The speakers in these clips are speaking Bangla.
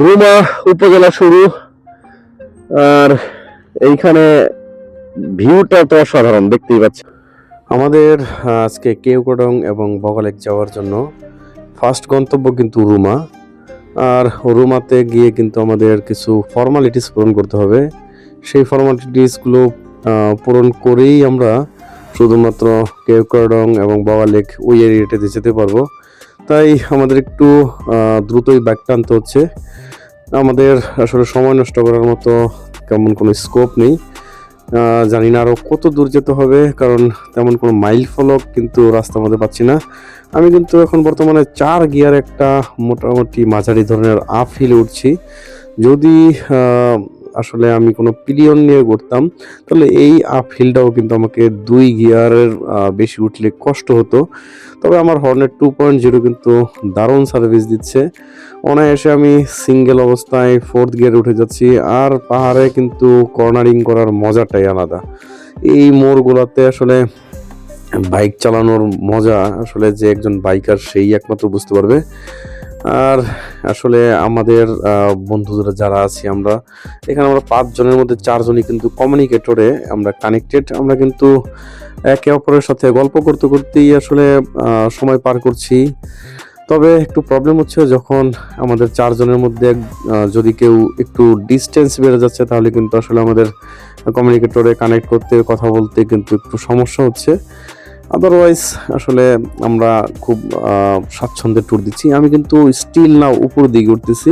রুমা উপজেলা শুরু। আর এইখানে ভিউটা তো অসাধারণ, দেখতেই পাচ্ছি। আমাদের আজকে কেউকডং এবং বগালেক যাওয়ার জন্য ফার্স্ট গন্তব্য কিন্তু রুমা। আর রুমাতে গিয়ে কিন্তু আমাদের কিছু ফর্মালিটিস পূরণ করতে হবে। সেই ফর্মালিটিসগুলো পূরণ করেই আমরা শুধুমাত্র কেউকডং এবং বগালেক ওই এরিয়াটাতে যেতে পারব। তাই আমাদের একটু দ্রুতই ব্যাগ টানতে হচ্ছে। আমাদের আসলে সময় নষ্ট করার মতো তেমন কোনো স্কোপ নেই। জানি না আরও কত দূর যেতে হবে, কারণ তেমন কোনো মাইল ফলক কিন্তু রাস্তার মধ্যে পাচ্ছি না। আমি কিন্তু এখন বর্তমানে চার গিয়ার একটা মোটামুটি মাঝারি ধরনের আপ হিলে উঠছি। যদি আসলে আমি কোনো পিলিয়ন নিয়ে করতাম তাহলে এই আপ হিলটাও কিন্তু আমাকে দুই গিয়ারের বেশি উঠলে কষ্ট হতো। তবে আমার হর্নের টু পয়েন্ট জিরো কিন্তু দারুণ সার্ভিস দিচ্ছে। অনায়াসে আমি সিঙ্গেল অবস্থায় ফোর্থ গিয়ারে উঠে যাচ্ছি, আর পাহাড়ে কিন্তু কর্নারিং করার মজাটাই আলাদা। এই মোড়গুলোতে আসলে বাইক চালানোর মজা, আসলে যে একজন বাইকার সেই একমাত্র বুঝতে পারবে। আর আসলে আমাদের বন্ধুরা যারা আছি আমরা, এখানে আমরা পাঁচজনের মধ্যে চারজনই কিন্তু কমিউনিকেটরে আমরা কানেক্টেড আমরা কিন্তু একে অপরের সাথে গল্প করতে করতেই আসলে সময় পার করছি। তবে একটু প্রবলেম হচ্ছে যখন আমাদের চারজনের মধ্যে যদি কেউ একটু ডিস্টেন্স বেড়ে যাচ্ছে, তাহলে কিন্তু আসলে আমাদের কমিউনিকেটরে কানেক্ট করতে, কথা বলতে কিন্তু একটু সমস্যা হচ্ছে। আদারওয়াইজ আসলে আমরা খুব স্বাচ্ছন্দ্যে ট্যুর দিচ্ছি। আমি কিন্তু স্টিল না উপর দিকে উঠতেছি।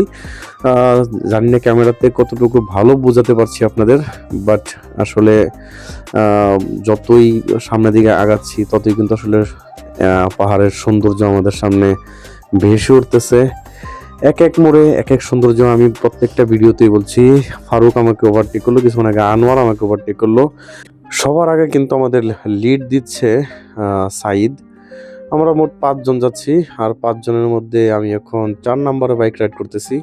জানি না ক্যামেরাতে কতটুকু ভালো বোঝাতে পারছি আপনাদের বাট আসলে যতই সামনের দিকে আগাচ্ছি, ততই কিন্তু আসলে পাহাড়ের সৌন্দর্য আমাদের সামনে ভেসে উঠতেছে। এক এক মোড়ে, এক এক সৌন্দর্য আমি প্রত্যেকটা ভিডিওতেই বলছি। ফারুক আমাকে ওভারটেক করল, কিছুক্ষণ আগে আনোয়ার আমাকে ওভারটেক করল। সবার আগে কিন্তু আমাদের লিড দিচ্ছে সাইদ আমরা মোট পাঁচজন যাচ্ছি, আর পাঁচজনের মধ্যে আমি এখন চার নম্বরে বাইক রাইড করতেছি।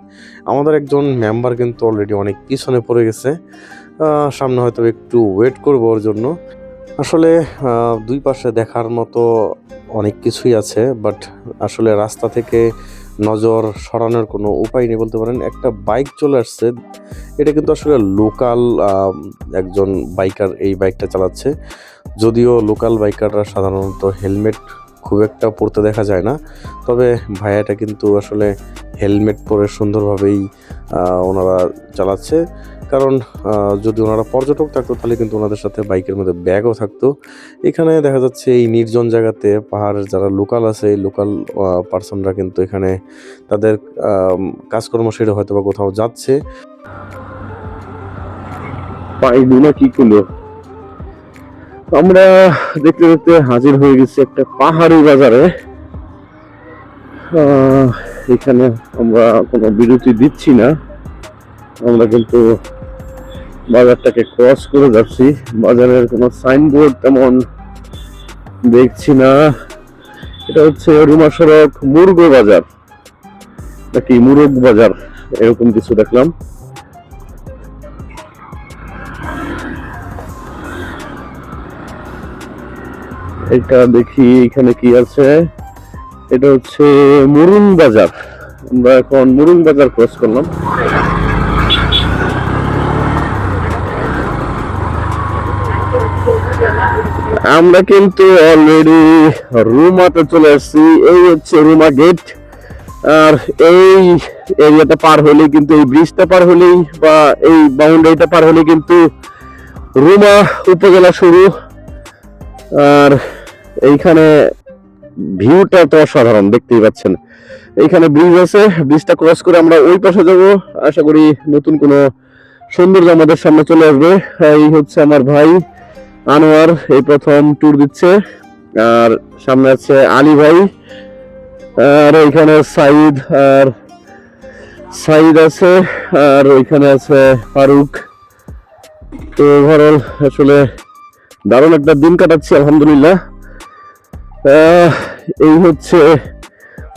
আমাদের একজন মেম্বার কিন্তু অলরেডি অনেক পিছনে পড়ে গেছে। সামনে হয়তো একটু ওয়েট করব ওর জন্য। আসলে দুই পাশে দেখার মতো অনেক কিছুই আছে বাট আসলে রাস্তা থেকে নজর সরানোর কোনো উপায় নেই বলতে পারেন। একটা বাইক চলে আসছে। এটা কিন্তু আসলে লোকাল একজন বাইকার এই বাইকটা চালাচ্ছে। যদিও লোকাল বাইকাররা সাধারণত হেলমেট খুব একটা পরতে দেখা যায় না। তবে ভাইয়াটা কিন্তু আসলে হেলমেট পরে সুন্দরভাবেই ওনারা চালাচ্ছে। কারণ যদি ওনারা পর্যটক থাকতো, তাহলে কিন্তু ওনাদের সাথে বাইকের মধ্যে ব্যাগও থাকতো। এখানে দেখা যাচ্ছে এই নির্জন জায়গাতে পাহাড়ের যারা লোকাল আছে, এই লোকাল পার্সনরা কিন্তু এখানে তাদের কাজকর্ম সেরে হয়তো বা কোথাও যাচ্ছে। কি আমরা দেখতে দেখতে হাজির হয়ে গেছি একটা পাহাড়ি বাজারে। এখানে আমরা কোনো বিরতি দিচ্ছি না। আমরা কিন্তু বাজারটাকে ক্রস করে যাচ্ছি। বাজারের কোনো সাইনবোর্ড তেমন দেখছি না। এটা হচ্ছে রুমা সড়ক মুরগো বাজার। নাকি মুরগ বাজার, এরকম কিছু দেখলাম। এটা দেখি এখানে কি আছে। এটা হচ্ছে মুরুং বাজার। আমরা এখন মুরুং বাজার ক্রস করলাম। আমরা কিন্তু অলরেডি রুমাতে চলে আসছি এই হচ্ছে রুমা গেট আর এই এরিয়াটা পার হলেই কিন্তু, এই ব্রিজটা পার হলেই বা এই বাউন্ডারিটা পার হলে কিন্তু রুমা উপজেলা শুরু। আর এইখানে ভিউটা তো অসাধারণ, দেখতেই পাচ্ছেন। এইখানে ব্রিজ আছে ব্রিজটা ক্রস করে আমরা ওই পাশে যাব। আশা করি নতুন কোনো সৌন্দর্য আমাদের সামনে চলে আসবে। এই হচ্ছে আমার ভাই। আনোয়ার এই প্রথম ট্যুর দিচ্ছে। আর সামনে আছে আলী ভাই। আর ওইখানে সাইদ আর সাইদ আছে, আর ওইখানে আছে ফারুক। তো ওভারঅল আসলে দারুণ একটা দিন কাটাচ্ছি, আলহামদুলিল্লাহ। এই হচ্ছে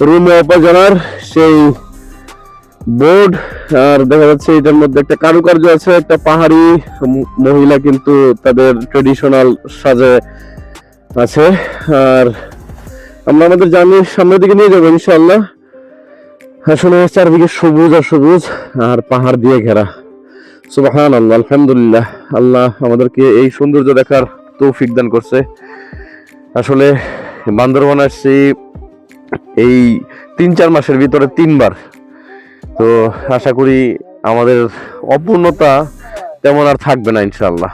রুমে উপজেলার সেই বোর্ড, আর দেখা যাচ্ছে এটার মধ্যে একটা কারুকার্য আছে, একটা পাহাড়ি মহিলা কিন্তু তাদের ট্রেডিশনাল সাজে আছে। আর আমরা আমাদের জানি সামনের দিকে নিয়ে যাব ইনশাল্লাহ আসলে চারদিকে সবুজ আর সবুজ, আর পাহাড় দিয়ে ঘেরা। সুবাহান আল্লাহ আলহামদুলিল্লাহ। আল্লাহ আমাদেরকে এই সৌন্দর্য দেখার তৌফিক দান করছে। আসলে বান্দরবান আসছি এই তিন চার মাসের ভিতরে তিনবার। তো আশা করি আমাদের অপূর্ণতা তেমন আর থাকবে না ইনশাল্লাহ